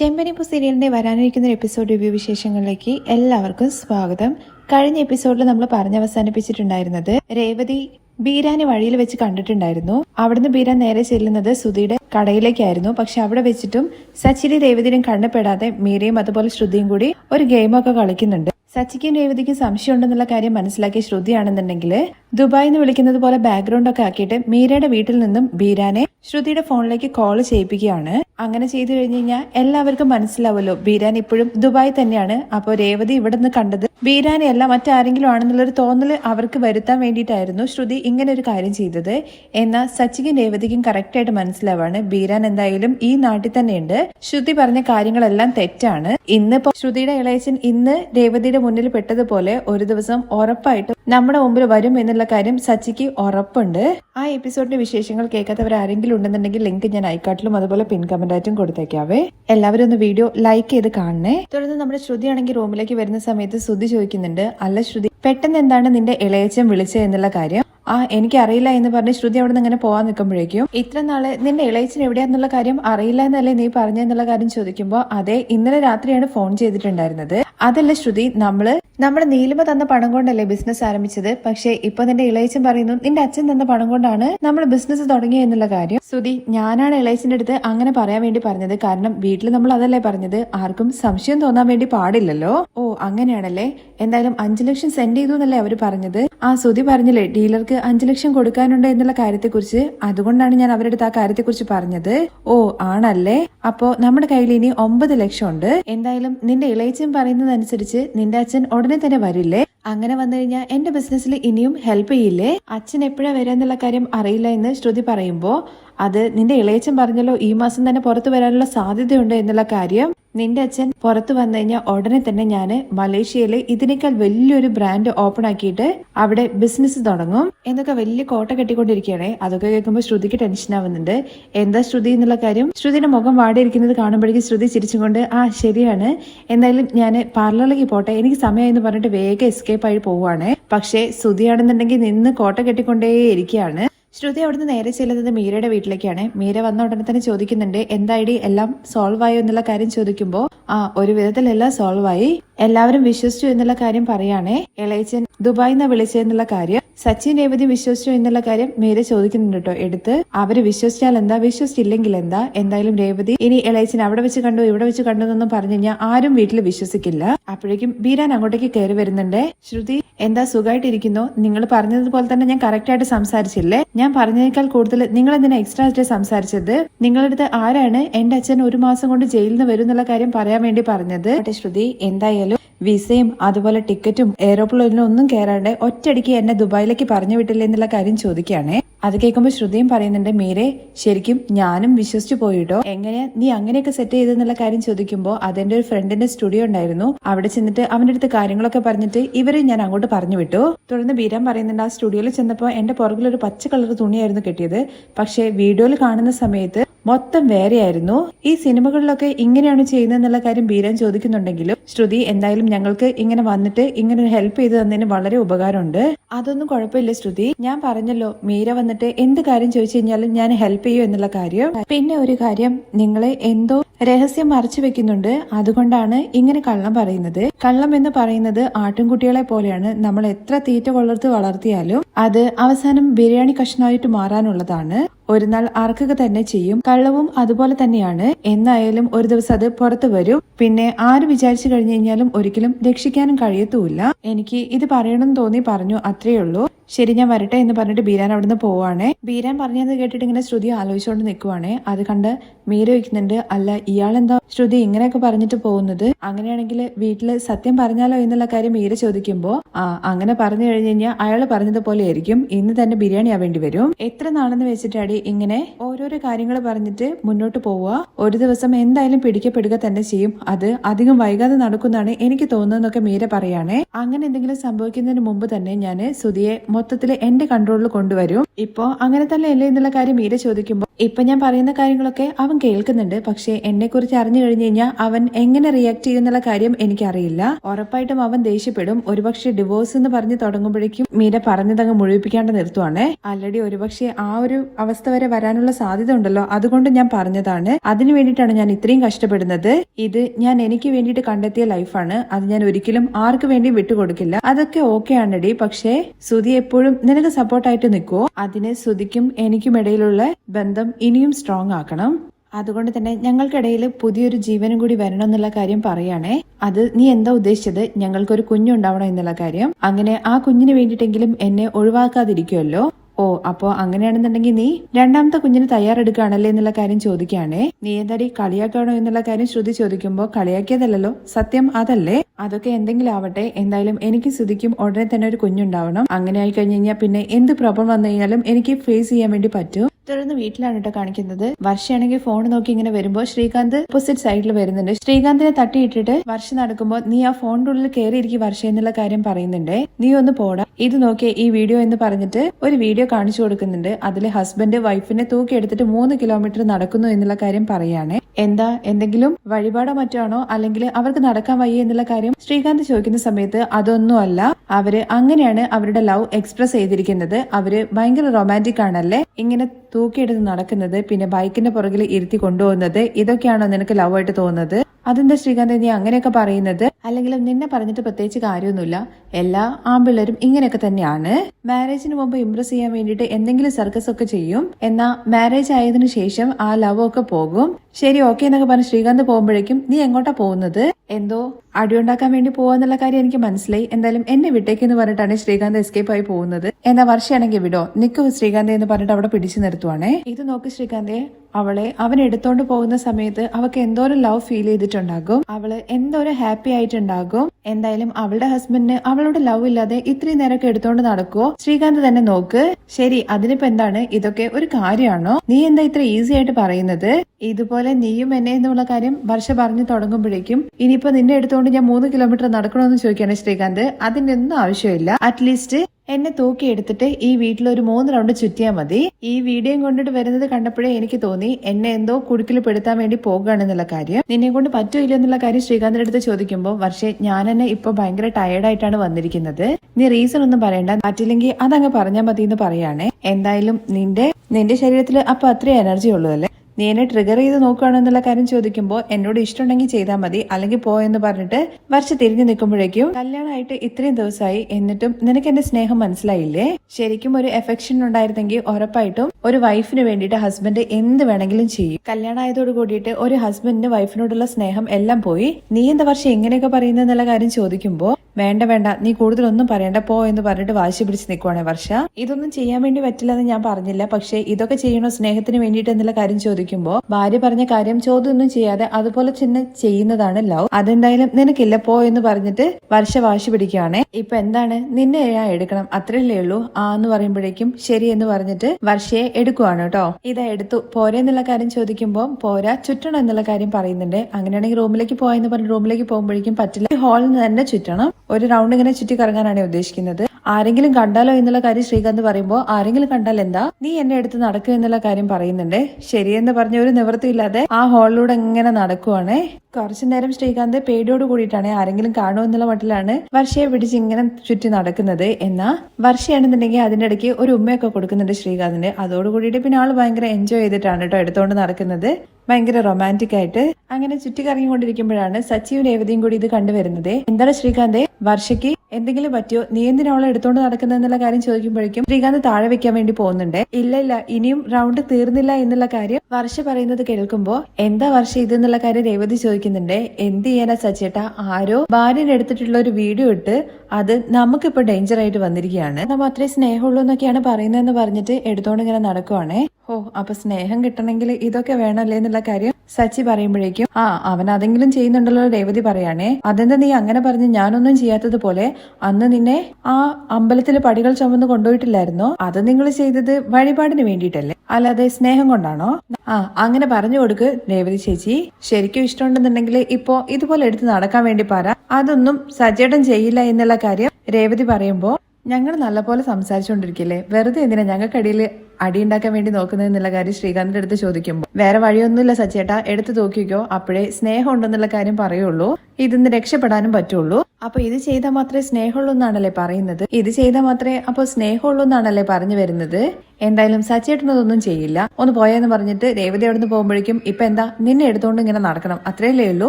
ചെമ്പനിപ്പു സീരിയലിന്റെ വരാനിരിക്കുന്ന ഒരു എപ്പിസോഡ് റിവ്യൂ വിശേഷങ്ങളിലേക്ക് എല്ലാവർക്കും സ്വാഗതം. കഴിഞ്ഞ എപ്പിസോഡിൽ നമ്മൾ പറഞ്ഞ് അവസാനിപ്പിച്ചിട്ടുണ്ടായിരുന്നത് രേവതി ബീരാനെ വഴിയിൽ വെച്ച് കണ്ടിട്ടുണ്ടായിരുന്നു. അവിടുന്ന് ബീരാൻ നേരെ ചെല്ലുന്നത് സുധിയുടെ കടയിലേക്കായിരുന്നു. പക്ഷെ അവിടെ വെച്ചിട്ടും സച്ചിരി രേവതിയും കണ്ണപ്പെടാതെ മീരയും അതുപോലെ ശ്രുതിയും കൂടി ഒരു ഗെയിമൊക്കെ കളിക്കുന്നുണ്ട്. സച്ചിക്കും രേവതിക്കും സംശയം ഉണ്ടെന്നുള്ള കാര്യം മനസ്സിലാക്കിയ ശ്രുതിയാണെന്നുണ്ടെങ്കിൽ ദുബായിൽ നിന്ന് വിളിക്കുന്നത് പോലെ ബാക്ക്ഗ്രൗണ്ട് ഒക്കെ ആക്കിയിട്ട് മീരയുടെ വീട്ടിൽ നിന്നും ബീരാനെ ശ്രുതിയുടെ ഫോണിലേക്ക് കോൾ ചെയ്യിപ്പിക്കുകയാണ്. അങ്ങനെ ചെയ്തു കഴിഞ്ഞു കഴിഞ്ഞാൽ എല്ലാവർക്കും മനസ്സിലാവുമല്ലോ. ബീരാൻ ഇപ്പോഴും ദുബായ് തന്നെയാണ്. അപ്പോൾ രേവതി ഇവിടെ നിന്ന് കണ്ടത് ബീരാനെ അല്ല മറ്റാരെങ്കിലും ആണെന്നുള്ളൊരു തോന്നൽ അവർക്ക് വരുത്താൻ വേണ്ടിയിട്ടായിരുന്നു ശ്രുതി ഇങ്ങനെ ഒരു കാര്യം ചെയ്തത്. എന്നാൽ സച്ചിക്കും രേവതിക്കും കറക്റ്റായിട്ട് മനസ്സിലാവാണ് ബീരാൻ എന്തായാലും ഈ നാട്ടിൽ തന്നെയുണ്ട്. ശ്രുതി പറഞ്ഞ കാര്യങ്ങളെല്ലാം തെറ്റാണ്. ഇന്നിപ്പോ ശ്രുതിയുടെ ഇളയച്ചൻ ഇന്ന് രേവതിയുടെ മുന്നിൽ പെട്ടതുപോലെ ഒരു ദിവസം ഉറപ്പായിട്ടും നമ്മുടെ മുമ്പിൽ വരും എന്നുള്ള കാര്യം സച്ചിക്ക് ഉറപ്പുണ്ട്. ആ എപ്പിസോഡിന്റെ വിശേഷങ്ങൾ കേൾക്കാത്തവർ ആരെങ്കിലും ഉണ്ടെന്നുണ്ടെങ്കിൽ ലിങ്ക് ഞാൻ ഐക്കാട്ടിലും അതുപോലെ പിൻ കമന്റായിട്ടും കൊടുത്തേക്കാവേ. എല്ലാവരും ഒന്ന് വീഡിയോ ലൈക്ക് ചെയ്ത് കാണണേ. തുടർന്ന് നമ്മുടെ ശ്രുതി ആണെങ്കിൽ റൂമിലേക്ക് വരുന്ന സമയത്ത് ശ്രുതി ചോദിക്കുന്നുണ്ട് അല്ല ശ്രുതി പെട്ടെന്ന് എന്താണ് നിന്റെ ഇളയച്ചൻ വിളിച്ചത് എന്നുള്ള കാര്യം? ആ എനിക്ക് അറിയില്ല എന്ന് പറഞ്ഞ് ശ്രുതി അവിടെ നിന്ന് ഇങ്ങനെ പോകാൻ നിൽക്കുമ്പോഴേക്കും ഇത്ര നാളെ നിന്റെ ഇളയച്ചൻ എവിടെയാന്നുള്ള കാര്യം അറിയില്ല എന്നല്ലേ നീ പറഞ്ഞെന്നുള്ള കാര്യം ചോദിക്കുമ്പോൾ അതെ ഇന്നലെ രാത്രിയാണ് ഫോൺ ചെയ്തിട്ടുണ്ടായിരുന്നത്. അതല്ല ശ്രുതി നമ്മൾ നമ്മുടെ നീലിമ തന്ന പണം കൊണ്ടല്ലേ ബിസിനസ് ആരംഭിച്ചത്? പക്ഷേ ഇപ്പൊ നിന്റെ ഇളയച്ചൻ പറയുന്നു നിന്റെ അച്ഛൻ തന്ന പണം കൊണ്ടാണ് നമ്മൾ ബിസിനസ് തുടങ്ങിയത് എന്നുള്ള കാര്യം. സുതി ഞാനാണ് ഇളയച്ചന്റെ അടുത്ത് അങ്ങനെ പറയാൻ വേണ്ടി പറഞ്ഞത്. കാരണം വീട്ടിൽ നമ്മൾ അതല്ലേ പറഞ്ഞത്? ആർക്കും സംശയം തോന്നാൻ വേണ്ടി പാടില്ലല്ലോ. ഓ അങ്ങനെയാണല്ലേ? എന്തായാലും അഞ്ചു ലക്ഷം സെൻഡ് ചെയ്തു എന്നല്ലേ അവർ പറഞ്ഞത്? ആ സുതി പറഞ്ഞില്ലേ ഡീലർക്ക് അഞ്ചു ലക്ഷം കൊടുക്കാനുണ്ട് എന്നുള്ള കാര്യത്തെക്കുറിച്ച്. അതുകൊണ്ടാണ് ഞാൻ അവരുടെ അടുത്ത് ആ കാര്യത്തെക്കുറിച്ച് പറഞ്ഞത്. ഓ ആണല്ലേ? അപ്പോ നമ്മുടെ കയ്യിൽ ഇനി ഒമ്പത് ലക്ഷം ഉണ്ട്. എന്തായാലും നിന്റെ ഇളയച്ചൻ പറയുന്നതനുസരിച്ച് നിന്റെ അച്ഛൻ ഉടനെ തന്നെ വരില്ലേ? അങ്ങനെ വന്നു കഴിഞ്ഞാൽ എന്റെ ബിസിനസ്സിൽ ഇനിയും ഹെൽപ്പ് ചെയ്യില്ലേ? അച്ഛൻ എപ്പോഴാ വരിക എന്നുള്ള കാര്യം അറിയില്ല എന്ന് ശ്രുതി പറയുമ്പോൾ അത് നിന്റെ ഇളയച്ചൻ പറഞ്ഞല്ലോ ഈ മാസം തന്നെ പുറത്തു വരാനുള്ള സാധ്യതയുണ്ട് എന്നുള്ള കാര്യം. നിന്റെ അച്ഛൻ പുറത്തു വന്നു കഴിഞ്ഞാൽ ഉടനെ തന്നെ ഞാൻ മലേഷ്യയിൽ ഇതിനേക്കാൾ വലിയൊരു ബ്രാൻഡ് ഓപ്പൺ ആക്കിയിട്ട് അവിടെ ബിസിനസ് തുടങ്ങും. എന്നൊക്കെ വലിയ കോട്ട കെട്ടിക്കൊണ്ടിരിക്കുകയാണ്. അതൊക്കെ കേൾക്കുമ്പോൾ ശ്രുതിക്ക് ടെൻഷൻ ആവുന്നുണ്ട്. എന്താ ശ്രുതി എന്നുള്ള കാര്യം? ശ്രുതിയുടെ മുഖം വാടിയിരിക്കുന്നത് കാണുമ്പോഴേക്കും ശ്രുതി ചിരിച്ചുകൊണ്ട് ആ ശരിയാണ്. എന്തായാലും ഞാൻ പാർലറിലേക്ക് പോട്ടെ. എനിക്ക് സമയമായി എന്ന് പറഞ്ഞിട്ട് വേഗം എസ്കേപ്പ് ആയി പോവുകയാണ്. പക്ഷേ ശ്രുതിയാണെന്നുണ്ടെങ്കിൽ നിന്ന് കോട്ട കെട്ടിക്കൊണ്ടേ ഇരിക്കുകയാണ് ശ്രുതി അവിടുന്ന് നേരെ ചെല്ലുന്നത് മീരയുടെ വീട്ടിലേക്കാണ്. മീര വന്ന ഉടനെ തന്നെ ചോദിക്കുന്നുണ്ട് എന്തായിടി എല്ലാം സോൾവ് ആയോ എന്നുള്ള കാര്യം ചോദിക്കുമ്പോൾ ആ ഒരു വിധത്തിൽ എല്ലാം സോൾവ് ആയി. എല്ലാവരും വിശ്വസിച്ചു എന്നുള്ള കാര്യം പറയാണേ. ഇളയച്ചൻ ദുബായിൽ വിളിച്ചെന്നുള്ള കാര്യം സച്ചിൻ രേവതി വിശ്വസിച്ചു എന്നുള്ള കാര്യം മേരെ ചോദിക്കുന്നുണ്ട് കേട്ടോ. എടുത്ത് അവർ വിശ്വസിച്ചാൽ എന്താ? വിശ്വസിച്ചില്ലെങ്കിൽ എന്താ? എന്തായാലും രേവതി ഇനി ഇളയച്ചൻ അവിടെ വെച്ച് കണ്ടു? ഇവിടെ വെച്ച് കണ്ടു എന്നൊന്നും പറഞ്ഞു കഴിഞ്ഞാൽ ആരും വീട്ടിൽ വിശ്വസിക്കില്ല. അപ്പോഴേക്കും ബീരാൻ അങ്ങോട്ടേക്ക് കയറി വരുന്നുണ്ട്. ശ്രുതി എന്താ സുഖമായിട്ടിരിക്കുന്നു നിങ്ങൾ പറഞ്ഞതുപോലെ തന്നെ ഞാൻ കറക്റ്റ് ആയിട്ട് സംസാരിച്ചില്ലേ? ഞാൻ പറഞ്ഞതിനേക്കാൾ കൂടുതൽ നിങ്ങൾ എന്തിനാ എക്സ്ട്രാ ആയിട്ട് സംസാരിച്ചത്? നിങ്ങളുടെ അടുത്ത് ആരാണ്? എന്റെ അച്ഛൻ ഒരു മാസം കൊണ്ട് ജയിലിൽ നിന്ന് വരും എന്നുള്ള കാര്യം പറയാൻ വേണ്ടി പറഞ്ഞത്. ശ്രുതി എന്തായാലും വിസയും അതുപോലെ ടിക്കറ്റും എയറോപ്ലെയിനിലും ഒന്നും കയറാണ്ട് ഒറ്റയടിക്ക് എന്നെ ദുബായിലേക്ക് പറഞ്ഞു വിട്ടില്ലേ എന്നുള്ള കാര്യം ചോദിക്കുകയാണേ. അത് കേൾക്കുമ്പോൾ ശ്രുതിയും പറയുന്നുണ്ട് മീരെ ശരിക്കും ഞാനും വിശ്വസിച്ചു പോയിട്ടോ? എങ്ങനെ നീ അങ്ങനെയൊക്കെ സെറ്റ് ചെയ്തെന്നുള്ള കാര്യം ചോദിക്കുമ്പോൾ അതെന്റെ ഒരു ഫ്രണ്ടിന്റെ സ്റ്റുഡിയോ ഉണ്ടായിരുന്നു. അവിടെ ചെന്നിട്ട് അവന്റെ അടുത്ത് കാര്യങ്ങളൊക്കെ പറഞ്ഞിട്ട് ഇവരെ ഞാൻ അങ്ങോട്ട് പറഞ്ഞു വിട്ടു. തുടർന്ന് ബീരാൻ പറയുന്നുണ്ട് ആ സ്റ്റുഡിയോയിൽ ചെന്നപ്പോൾ എന്റെ പുറകിൽ ഒരു പച്ച കളർ തുണിയായിരുന്നു കിട്ടിയത്. പക്ഷേ വീഡിയോയിൽ കാണുന്ന സമയത്ത് മൊത്തം വേറെയായിരുന്നു. ഈ സിനിമകളിലൊക്കെ ഇങ്ങനെയാണ് ചെയ്യുന്നത് എന്നുള്ള കാര്യം ബീരാൻ ചോദിക്കുന്നുണ്ടെങ്കിലും ശ്രുതി എന്തായാലും ഞങ്ങൾക്ക് ഇങ്ങനെ വന്നിട്ട് ഇങ്ങനെ ഒരു ഹെൽപ്പ് ചെയ്ത് തന്നതിന് വളരെ ഉപകാരമുണ്ട്. അതൊന്നും കുഴപ്പമില്ല ശ്രുതി. ഞാൻ പറഞ്ഞല്ലോ മീര വന്നിട്ട് എന്ത് കാര്യം ചോദിച്ചു കഴിഞ്ഞാലും ഞാൻ ഹെൽപ്പ് ചെയ്യൂ എന്നുള്ള കാര്യം. പിന്നെ ഒരു കാര്യം നിങ്ങളെ എന്തോ രഹസ്യം മറച്ചു വെക്കുന്നുണ്ട്. അതുകൊണ്ടാണ് ഇങ്ങനെ കള്ളം പറയുന്നത്. കള്ളം എന്ന് പറയുന്നത് ആട്ടിൻകുട്ടികളെ പോലെയാണ്. നമ്മൾ എത്ര തീറ്റ കൊളർത്ത് വളർത്തിയാലും അത് അവസാനം ബിരിയാണി കഷ്ണമായിട്ട് മാറാനുള്ളതാണ്. ഒരു നാൾ അറക്കുക തന്നെ ചെയ്യും. കള്ളവും അതുപോലെ തന്നെയാണ്. എന്നായാലും ഒരു ദിവസം അത് പുറത്തു വരും. പിന്നെ ആര് വിചാരിച്ചു കഴിഞ്ഞു കഴിഞ്ഞാലും ഒരിക്കലും രക്ഷിക്കാനും കഴിയത്തുമില്ല. എനിക്ക് ഇത് പറയണമെന്ന് തോന്നി പറഞ്ഞു അത്രേ ഉള്ളൂ. ശരി ഞാൻ വരട്ടെ എന്ന് പറഞ്ഞിട്ട് ബീരാൻ അവിടുന്ന് പോവാണ്. ബീരാൻ പറഞ്ഞത് കേട്ടിട്ട് ഇങ്ങനെ ശ്രുതി ആലോചിച്ചുകൊണ്ട് നിൽക്കുവാണേ അത് കണ്ട് മീര വയ്ക്കുന്നുണ്ട് അല്ല ഇയാളെന്താ? ശ്രുതി ഇങ്ങനെയൊക്കെ പറഞ്ഞിട്ട് പോകുന്നത്. അങ്ങനെയാണെങ്കിൽ വീട്ടിൽ സത്യം പറഞ്ഞാലോ എന്നുള്ള കാര്യം മീര ചോദിക്കുമ്പോ ആ അങ്ങനെ പറഞ്ഞു കഴിഞ്ഞു കഴിഞ്ഞാൽ അയാൾ പറഞ്ഞതുപോലെ ആയിരിക്കും. ഇന്ന് തന്നെ ബിരിയാണി ആവേണ്ടി വരും. എത്ര നാളെന്ന് വെച്ചിട്ടാടി ഇങ്ങനെ ഓരോരോ കാര്യങ്ങൾ പറഞ്ഞിട്ട് മുന്നോട്ട് പോവുക. ഒരു ദിവസം എന്തായാലും പിടിക്കപ്പെടുക തന്നെ ചെയ്യും. അത് അധികം വൈകാതെ നടക്കുന്നതാണ് എനിക്ക് തോന്നുന്നതെന്നൊക്കെ മീര പറയാണേ. അങ്ങനെ എന്തെങ്കിലും സംഭവിക്കുന്നതിന് മുമ്പ് തന്നെ ഞാൻ സുധിയെ മൊത്തത്തിൽ എന്റെ കൺട്രോളിൽ കൊണ്ടുവരും. ഇപ്പോ അങ്ങനെ തന്നെ അല്ലേ എന്നുള്ള കാര്യം മീര ചോദിക്കുമ്പോൾ ഇപ്പൊ ഞാൻ പറയുന്ന കാര്യങ്ങളൊക്കെ അവൻ കേൾക്കുന്നുണ്ട്. പക്ഷേ എന്നെക്കുറിച്ച് അറിഞ്ഞു കഴിഞ്ഞു കഴിഞ്ഞാൽ അവൻ എങ്ങനെ റിയാക്ട് ചെയ്യുന്നുള്ള കാര്യം എനിക്കറിയില്ല. ഉറപ്പായിട്ടും അവൻ ദേഷ്യപ്പെടും. ഒരുപക്ഷെ ഡിവോഴ്സ് എന്ന് പറഞ്ഞ് തുടങ്ങുമ്പോഴേക്കും മീര പറഞ്ഞതങ്ങ് മുഴുവിപ്പിക്കാണ്ട് നിർത്തുവാണ്. ആൾറെഡി ഒരുപക്ഷെ ആ ഒരു അവസ്ഥ വരെ വരാനുള്ള സാധ്യത ഉണ്ടല്ലോ. അതുകൊണ്ട് ഞാൻ പറഞ്ഞതാണ്. അതിനു വേണ്ടിയിട്ടാണ് ഞാൻ ഇത്രയും കഷ്ടപ്പെടുന്നത്. ഇത് ഞാൻ എനിക്ക് വേണ്ടിയിട്ട് കണ്ടെത്തിയ ലൈഫാണ് അത് ഞാൻ ഒരിക്കലും ആർക്ക് വേണ്ടി വിട്ടുകൊടുക്കില്ല. അതൊക്കെ ഓക്കെ ആണടി. പക്ഷേ സുധി എപ്പോഴും നിനക്ക് സപ്പോർട്ടായിട്ട് നിൽക്കുവോ അതിന് സുധിക്കും എനിക്കും ഇടയിലുള്ള ബന്ധം ഇനിയും സ്ട്രോങ് ആക്കണം. അതുകൊണ്ട് തന്നെ ഞങ്ങൾക്കിടയിൽ പുതിയൊരു ജീവനും കൂടി വരണം എന്നുള്ള കാര്യം പറയാണേ അത് നീ എന്താ ഉദ്ദേശിച്ചത്? ഞങ്ങൾക്കൊരു കുഞ്ഞുണ്ടാവണം എന്നുള്ള കാര്യം. അങ്ങനെ ആ കുഞ്ഞിന് വേണ്ടിയിട്ടെങ്കിലും എന്നെ ഒഴിവാക്കാതിരിക്കുമല്ലോ ഓ അപ്പോ അങ്ങനെയാണെന്നുണ്ടെങ്കിൽ നീ രണ്ടാമത്തെ കുഞ്ഞിന് തയ്യാറെടുക്കുകയാണല്ലേ എന്നുള്ള കാര്യം ചോദിക്കുകയാണേ. നീ എന്താടി കളിയാക്കണോ എന്നുള്ള കാര്യം ശ്രുതി ചോദിക്കുമ്പോൾ കളിയാക്കിയതല്ലോ സത്യം അതല്ലേ? അതൊക്കെ എന്തെങ്കിലും ആവട്ടെ. എന്തായാലും എനിക്ക് ശ്രുതിക്കും ഉടനെ തന്നെ ഒരു കുഞ്ഞുണ്ടാവണം. അങ്ങനെ ആയി കഴിഞ്ഞു കഴിഞ്ഞാൽ പിന്നെ എന്ത് പ്രോബ്ലം വന്നു കഴിഞ്ഞാലും എനിക്ക് ഫേസ് ചെയ്യാൻ വേണ്ടി പറ്റും. തുടർന്ന് വീട്ടിലാണ് കേട്ടോ കാണിക്കുന്നത്. വർഷയാണെങ്കിൽ ഫോൺ നോക്കി ഇങ്ങനെ വരുമ്പോൾ ശ്രീകാന്ത് ഓപ്പോസിറ്റ് സൈഡിൽ വരുന്നുണ്ട്. ശ്രീകാന്തിനെ തട്ടിയിട്ടിട്ട് വർഷ നടക്കുമ്പോൾ നീ ആ ഫോണിന്റെ ഉള്ളിൽ കയറിയിരിക്കും വർഷ എന്നുള്ള കാര്യം പറയുന്നുണ്ട്. നീ ഒന്ന് പോടാ. ഇത് നോക്കിയ ഈ വീഡിയോ എന്ന് പറഞ്ഞിട്ട് ഒരു വീഡിയോ കാണിച്ചു കൊടുക്കുന്നുണ്ട്. അതിൽ ഹസ്ബൻഡ് വൈഫിനെ തൂക്കിയെടുത്തിട്ട് മൂന്ന് കിലോമീറ്റർ നടക്കുന്നു എന്നുള്ള കാര്യം പറയാണ്. എന്താ? എന്തെങ്കിലും വഴിപാടോ മറ്റാണോ അല്ലെങ്കിൽ അവർക്ക് നടക്കാൻ വയ്യ എന്നുള്ള കാര്യം ശ്രീകാന്ത് ചോദിക്കുന്ന സമയത്ത് അതൊന്നുമല്ല അവർ അങ്ങനെയാണ് അവരുടെ ലവ് എക്സ്പ്രസ് ചെയ്തിരിക്കുന്നത്. അവർ ഭയങ്കര റൊമാന്റിക് ആണല്ലേ? ഇങ്ങനെ തൂക്കിയെടുത്ത് നടക്കുന്നത് പിന്നെ ബൈക്കിന്റെ പുറകിൽ ഇരുത്തി കൊണ്ടുപോകുന്നത്. ഇതൊക്കെയാണോ നിനക്ക് ലവ് ആയിട്ട് തോന്നുന്നത്? അതെന്താ ശ്രീകാന്ത് നീ അങ്ങനെയൊക്കെ പറയുന്നത്? അല്ലെങ്കിൽ നിന്നെ പറഞ്ഞിട്ട് പ്രത്യേകിച്ച് കാര്യമൊന്നുമില്ല. എല്ലാ ആമ്പിള്ളേരും ഇങ്ങനെയൊക്കെ തന്നെയാണ്. മാരേജിന് മുമ്പ് ഇംപ്രസ് ചെയ്യാൻ വേണ്ടിയിട്ട് എന്തെങ്കിലും സർക്കസ് ഒക്കെ ചെയ്യും. എന്നാ മാരേജ് ആയതിനു ശേഷം ആ ലവ് ഒക്കെ പോകും. ശരി ഓക്കെ എന്നൊക്കെ പറഞ്ഞ് ശ്രീകാന്ത് പോകുമ്പോഴേക്കും നീ എങ്ങോട്ടാ പോകുന്നത്? എന്തോ അടിയുണ്ടാക്കാൻ വേണ്ടി പോവാന്നുള്ള കാര്യം എനിക്ക് മനസ്സിലായി. എന്തായാലും എന്നെ വിട്ടേക്ക് എന്ന് പറഞ്ഞിട്ടാണ് ശ്രീകാന്ത് എസ്കേപ്പ് ആയി പോകുന്നത്. എന്നാ വർഷയാണെങ്കിൽ വിടോ. നിക്കു ശ്രീകാന്ത് എന്ന് പറഞ്ഞിട്ട് അവിടെ പിടിച്ചു നിർത്തുവാണേ. ഇത് നോക്ക് ശ്രീകാന്തെ അവളെ അവൻ എടുത്തോണ്ട് പോകുന്ന സമയത്ത് അവൾക്ക് എന്തോരം ലവ് ഫീൽ ചെയ്തിട്ടുണ്ടാകും? അവൾ എന്തോരം ഹാപ്പി ആയിട്ടുണ്ടാകും? എന്തായാലും അവളുടെ ഹസ്ബൻഡിന് അവളുടെ ലവ് ഇല്ലാതെ ഇത്രയും നേരമൊക്കെ എടുത്തോണ്ട് നടക്കുവോ? ശ്രീകാന്ത് തന്നെ നോക്ക്. ശരി അതിനിപ്പോ എന്താണ്? ഇതൊക്കെ ഒരു കാര്യമാണോ? നീ എന്താ ഇത്ര ഈസി ആയിട്ട് പറയുന്നത്? ഇതുപോലെ നീയും എന്നെ എന്നുള്ള കാര്യം വർഷ പറഞ്ഞു തുടങ്ങുമ്പോഴേക്കും ഇനിയിപ്പോ നിന്നെ എടുത്തോണ്ട് ഞാൻ മൂന്ന് കിലോമീറ്റർ നടക്കണമെന്ന് ചോദിക്കുകയാണ് ശ്രീകാന്ത്. അതിന്റെ ഒന്നും ആവശ്യമില്ല അറ്റ്ലീസ്റ്റ് എന്നെ തൂക്കി എടുത്തിട്ട് ഈ വീട്ടിൽ ഒരു മൂന്ന് റൗണ്ട് ചുറ്റിയാൽ മതി. ഈ വീഡിയോ കൊണ്ടിട്ട് വരുന്നത് കണ്ടപ്പോഴേ എനിക്ക് തോന്നി എന്നെ എന്തോ കുടുക്കിൽ പെടുത്താൻ വേണ്ടി പോകുകയാണെന്നുള്ള കാര്യം. നിന്നെ കൊണ്ട് പറ്റൂല എന്നുള്ള കാര്യം ശ്രീകാന്തിന്റെ അടുത്ത് ചോദിക്കുമ്പോൾ പക്ഷേ ഞാൻ എന്നെ ഇപ്പൊ ഭയങ്കര ടയർഡായിട്ടാണ് വന്നിരിക്കുന്നത്. നീ റീസൺ ഒന്നും പറയണ്ട. പറ്റില്ലെങ്കിൽ അതങ്ങ് പറഞ്ഞാൽ മതി എന്ന് പറയാണേ. എന്തായാലും നിന്റെ നിന്റെ ശരീരത്തിൽ അപ്പൊ അത്രയും എനർജി ഉള്ളൂ അല്ലേ? നീ എന്നെ ട്രിഗർ ചെയ്ത് നോക്കുകയാണെന്നുള്ള കാര്യം ചോദിക്കുമ്പോൾ എന്നോട് ഇഷ്ടമുണ്ടെങ്കിൽ ചെയ്താൽ മതി അല്ലെങ്കിൽ പോയെന്ന് പറഞ്ഞിട്ട് വർഷ തിരിഞ്ഞു നിൽക്കുമ്പോഴേക്കും കല്യാണമായിട്ട് ഇത്രയും ദിവസമായി എന്നിട്ടും നിനക്ക് എന്റെ സ്നേഹം മനസ്സിലായില്ലേ? ശരിക്കും ഒരു എഫെക്ഷൻ ഉണ്ടായിരുന്നെങ്കിൽ ഉറപ്പായിട്ടും ഒരു വൈഫിന് വേണ്ടിയിട്ട് ഹസ്ബൻഡ് എന്ത് വേണമെങ്കിലും ചെയ്യും. കല്യാണമായതോട് കൂടിയിട്ട് ഒരു ഹസ്ബൻഡിന് വൈഫിനോടുള്ള സ്നേഹം എല്ലാം പോയി. നീ എന്താ വർഷം എങ്ങനെയൊക്കെ പറയുന്നതെന്നുള്ള കാര്യം ചോദിക്കുമ്പോൾ വേണ്ട വേണ്ട നീ കൂടുതലൊന്നും പറയണ്ട പോ എന്ന് പറഞ്ഞിട്ട് വാശി പിടിച്ച് നിൽക്കുവാണേ വർഷ. ഇതൊന്നും ചെയ്യാൻ വേണ്ടി പറ്റില്ല എന്ന് ഞാൻ പറഞ്ഞില്ല പക്ഷേ ഇതൊക്കെ ചെയ്യണോ സ്നേഹത്തിന് വേണ്ടിയിട്ട് എന്നുള്ള കാര്യം ചോദിക്കുമ്പോൾ ഭാര്യ പറഞ്ഞ കാര്യം ചോദ്യമൊന്നും ചെയ്യാതെ അതുപോലെ തന്നെ ചെയ്യുന്നതാണ് ലവ്. അതെന്തായാലും നിനക്കില്ല പോ എന്ന് പറഞ്ഞിട്ട് വർഷ വാശി പിടിക്കുകയാണേ. ഇപ്പൊ എന്താണ്? നിന്നെ ഞാൻ എടുക്കണം അത്രയല്ലേ ഉള്ളൂ? ആ എന്ന് പറയുമ്പോഴേക്കും ശരി എന്ന് പറഞ്ഞിട്ട് വർഷയെ എടുക്കുവാണ് കേട്ടോ. ഇതാ എടുത്തു. പോരെ എന്നുള്ള കാര്യം ചോദിക്കുമ്പോൾ പോരാ ചുറ്റണം എന്നുള്ള കാര്യം പറയുന്നുണ്ട്. അങ്ങനെയാണെങ്കിൽ റൂമിലേക്ക് പോയെന്ന് പറഞ്ഞ് റൂമിലേക്ക് പോകുമ്പോഴേക്കും പറ്റില്ല. ഹാളിൽ ഹാളിൽ തന്നെ ചുറ്റണം. ഒരു റൗണ്ട് ഇങ്ങനെ ചുറ്റി കറങ്ങാനാണ് ഉദ്ദേശിക്കുന്നത്. ആരെങ്കിലും കണ്ടാലോ എന്നുള്ള കാര്യം ശ്രീകാന്ത് പറയുമ്പോൾ ആരെങ്കിലും കണ്ടാൽ എന്താ? നീ എന്നെ എടുത്ത് നടക്കുക എന്നുള്ള കാര്യം പറയുന്നുണ്ട്. ശരിയെന്ന് പറഞ്ഞ ഒരു നിവൃത്തിയില്ലാതെ ആ ഹാളിലൂടെ ഇങ്ങനെ നടക്കുവാണ്. കുറച്ചു നേരം ശ്രീകാന്ത് പേടിയോട് കൂടിയിട്ടാണ് ആരെങ്കിലും കാണുമോ എന്നുള്ള മട്ടിലാണ് വർഷയെ പിടിച്ച് ഇങ്ങനെ ചുറ്റി നടക്കുന്നത്. എന്നാ വർഷയാണെന്നുണ്ടെങ്കിൽ അതിന്റെ ഇടയ്ക്ക് ഒരു ഉമ്മയൊക്കെ കൊടുക്കുന്നുണ്ട് ശ്രീകാന്തിന്. അതോട് കൂടിയിട്ട് പിന്നെ ആൾ ഭയങ്കര എൻജോയ് ചെയ്തിട്ടാണ് കേട്ടോ എടുത്തോണ്ട് നടക്കുന്നത്. ഭയങ്കര റൊമാന്റിക് ആയിട്ട്. അങ്ങനെ ചുറ്റി കറങ്ങിക്കൊണ്ടിരിക്കുമ്പോഴാണ് സച്ചിയും രേവതിയും കൂടി ഇത് കണ്ടുവരുന്നത്. എന്താണ് ശ്രീകാന്ത്? വർഷയ്ക്ക് എന്തെങ്കിലും പറ്റിയോ? നീ എന്തിനാ അവളെ എടുത്തോണ്ട് നടക്കുന്നത് എന്നുള്ള കാര്യം ചോദിക്കുമ്പോഴേക്കും ശ്രീകാന്ത് താഴെ വെക്കാൻ വേണ്ടി പോകുന്നുണ്ട്. ഇല്ല ഇല്ല ഇനിയും റൗണ്ട് തീർന്നില്ല എന്നുള്ള കാര്യം വർഷ പറയുന്നത് കേൾക്കുമ്പോ എന്താ വർഷ ഇത് എന്നുള്ള കാര്യം രേവതി ചോദിക്കുന്നുണ്ട്. എന്ത് ചെയ്യാനാ സച്ചേട്ട ആരോ ഭാര്യനെ എടുത്തിട്ടുള്ള ഒരു വീഡിയോ ഇട്ട് അത് നമുക്കിപ്പോ ഡേഞ്ചർ ആയിട്ട് വന്നിരിക്കുകയാണ്. നമ്മ അത്രയും സ്നേഹമുള്ളൂ എന്നൊക്കെയാണ് പറയുന്നതെന്ന് പറഞ്ഞിട്ട് എടുത്തോണ്ട് ഇങ്ങനെ നടക്കുവാണേ. ഓ അപ്പൊ സ്നേഹം കിട്ടണമെങ്കിൽ ഇതൊക്കെ വേണമല്ലേ എന്നുള്ള കാര്യം സച്ചി പറയുമ്പോഴേക്കും. ആ അവൻ അതെങ്കിലും ചെയ്യുന്നുണ്ടല്ലോ രേവതി പറയാണേ. അതെന്താ നീ അങ്ങനെ പറഞ്ഞ് ഞാനൊന്നും ചെയ്യാത്തതുപോലെ അന്ന് നിന്നെ ആ അമ്പലത്തിൽ പടികൾ ചുമന്ന് കൊണ്ടുപോയിട്ടില്ലായിരുന്നോ? അത് നിങ്ങൾ ചെയ്തത് വഴിപാടിന് വേണ്ടിയിട്ടല്ലേ? അല്ലാതെ സ്നേഹം കൊണ്ടാണോ? ആ അങ്ങനെ പറഞ്ഞു കൊടുക്ക് രേവതി ചേച്ചി. ശരിക്കും ഇഷ്ടമുണ്ടെന്നുണ്ടെങ്കിൽ ഇപ്പോ ഇതുപോലെ എടുത്ത് നടക്കാൻ വേണ്ടി പറ. അതൊന്നും സജേട്ടൻ ചെയ്യില്ല എന്നുള്ള കാര്യം രേവതി പറയുമ്പോ ഞങ്ങൾ നല്ലപോലെ സംസാരിച്ചുകൊണ്ടിരിക്കില്ലേ വെറുതെ എന്തിനാ ഞങ്ങൾക്കിടയിൽ അടിയുണ്ടാക്കാൻ വേണ്ടി നോക്കുന്നത് എന്നുള്ള കാര്യം ശ്രീകാന്തിന്റെ അടുത്ത് ചോദിക്കുമ്പോൾ വേറെ വഴിയൊന്നുമില്ല സച്ചേട്ടാ എടുത്ത് നോക്കിക്കോ അപ്പോഴേ സ്നേഹം ഉണ്ടെന്നുള്ള കാര്യം പറയുള്ളൂ. ഇതിന്ന് രക്ഷപ്പെടാനും പറ്റുള്ളൂ. അപ്പൊ ഇത് ചെയ്താൽ മാത്രമേ സ്നേഹമുള്ളൂ എന്നാണല്ലേ പറയുന്നത്? ഇത് ചെയ്താൽ മാത്രമേ അപ്പൊ സ്നേഹമുള്ളൂ എന്നാണല്ലേ പറഞ്ഞു വരുന്നത്? എന്തായാലും സച്ചേട്ടനതൊന്നും ചെയ്യില്ല. ഒന്ന് പോയെന്ന് പറഞ്ഞിട്ട് രേവതി അവിടുന്ന് പോകുമ്പോഴേക്കും ഇപ്പൊ എന്താ നിന്നെ എടുത്തോണ്ട് ഇങ്ങനെ നടക്കണം. അത്രയല്ലേ ഉള്ളൂ?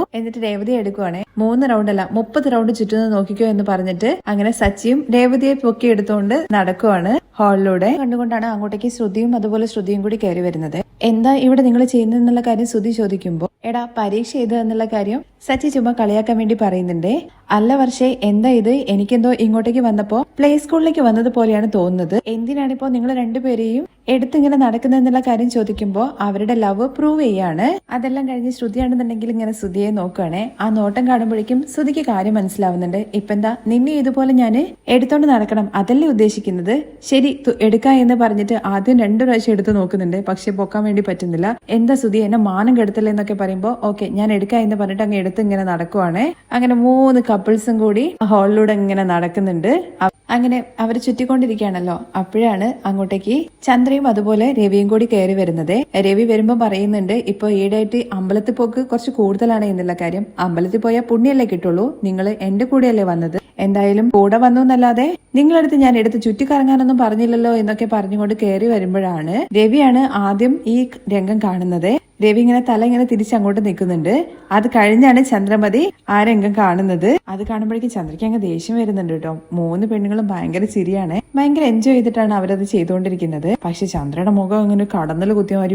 എന്നിട്ട് രേവതി എടുക്കുവാണേ. മൂന്ന് റൗണ്ട് അല്ല മുപ്പത് റൗണ്ട് ചുറ്റുന്നത് നോക്കിക്കോ എന്ന് പറഞ്ഞിട്ട് അങ്ങനെ സച്ചിയും രേവതിയെ പൊക്കി എടുത്തോണ്ട് നടക്കുവാണ് ഹാളിലൂടെ കണ്ടുകൊണ്ടാണ് അങ്ങോട്ടേക്ക് ശ്രുതിയും അതുപോലെ ശ്രുതിയും കൂടി കയറി വരുന്നത്. എന്താ ഇവിടെ നിങ്ങൾ ചെയ്യുന്നതെന്നുള്ള കാര്യം ശ്രുതി ചോദിക്കുമ്പോൾ എടാ പരീക്ഷ ചെയ്തു എന്നുള്ള കാര്യം സച്ചി ചുമ്മാ കളിയാക്കാൻ വേണ്ടി പറയുന്നുണ്ടേ. അല്ല വർഷേ എന്താ ഇത്? എനിക്കെന്തോ ഇങ്ങോട്ടേക്ക് വന്നപ്പോ പ്ലേ സ്കൂളിലേക്ക് വന്നത് പോലെയാണ് തോന്നുന്നത്. എന്തിനാണിപ്പോ നിങ്ങൾ രണ്ടുപേരെയും എടുത്തിങ്ങനെ നടക്കുന്നതെന്നുള്ള കാര്യം ചോദിക്കുമ്പോൾ അവരുടെ ലവ് പ്രൂവ് ചെയ്യാണ്. അതെല്ലാം കഴിഞ്ഞ് ശ്രുതിയാണെന്നുണ്ടെങ്കിൽ ഇങ്ങനെ ശ്രുതിയെ നോക്കുകയാണെ ആ നോട്ടം കാണുമ്പോഴേക്കും ശ്രുതിക്ക് കാര്യം മനസ്സിലാവുന്നുണ്ട്. ഇപ്പൊ എന്താ നിന്നെ ഇതുപോലെ ഞാൻ എടുത്തോണ്ട് നടക്കണം. അതല്ലേ ഉദ്ദേശിക്കുന്നത്? ശരി എടുക്കാ എന്ന് പറഞ്ഞിട്ട് ആദ്യം രണ്ടു പ്രാവശ്യം എടുത്ത് നോക്കുന്നുണ്ട്. പക്ഷെ പൊക്കാൻ വേണ്ടി പറ്റുന്നില്ല. എന്താ ശ്രുതി എന്നെ മാനം കെടുത്തല്ലേ എന്നൊക്കെ പറയുമ്പോൾ ഓക്കെ ഞാൻ എടുക്കാം എന്ന് പറഞ്ഞിട്ട് അങ്ങ് എടുത്ത് ഇങ്ങനെ നടക്കുവാണ്. അങ്ങനെ മൂന്ന് കപ്പിൾസും കൂടി ഹാളിലൂടെ ഇങ്ങനെ നടക്കുന്നുണ്ട്. അങ്ങനെ അവർ ചുറ്റിക്കൊണ്ടിരിക്കുകയാണല്ലോ. അപ്പോഴാണ് അങ്ങോട്ടേക്ക് ചന്ദ്രയും അതുപോലെ രവിയും കൂടി കയറി വരുന്നത്. രവി വരുമ്പോൾ പറയുന്നുണ്ട് ഇപ്പൊ ഈടായിട്ട് അമ്പലത്തിൽ പോക്ക് കുറച്ച് കൂടുതലാണ് എന്നുള്ള കാര്യം. അമ്പലത്തിൽ പോയാൽ പുണ്യല്ലേ കിട്ടുള്ളൂ. നിങ്ങൾ എന്റെ കൂടെയല്ലേ വന്നത്. എന്തായാലും കൂടെ വന്നു എന്നല്ലാതെ നിങ്ങളടുത്ത് ഞാൻ എടുത്ത് ചുറ്റിക്കറങ്ങാനൊന്നും പറഞ്ഞില്ലല്ലോ എന്നൊക്കെ പറഞ്ഞുകൊണ്ട് കയറി വരുമ്പോഴാണ് രവിയാണ് ആദ്യം ഈ രംഗം കാണുന്നത്. രവി ഇങ്ങനെ തല ഇങ്ങനെ തിരിച്ചങ്ങോട്ട് നിൽക്കുന്നുണ്ട്. അത് കഴിഞ്ഞാണ് ചന്ദ്രമതി ആ രംഗം കാണുന്നത്. അത് കാണുമ്പോഴേക്കും ചന്ദ്രയ്ക്ക് അങ്ങ് ദേഷ്യം വരുന്നുണ്ട് കേട്ടോ. മൂന്ന് പെണ്ണുങ്ങളും ഭയങ്കര ചിരിയാണ്. ഭയങ്കര എൻജോയ് ചെയ്തിട്ടാണ് അവരത് ചെയ്തുകൊണ്ടിരിക്കുന്നത്. പക്ഷെ ചന്ദ്രയുടെ മുഖം ഇങ്ങനെ കടന്നൽ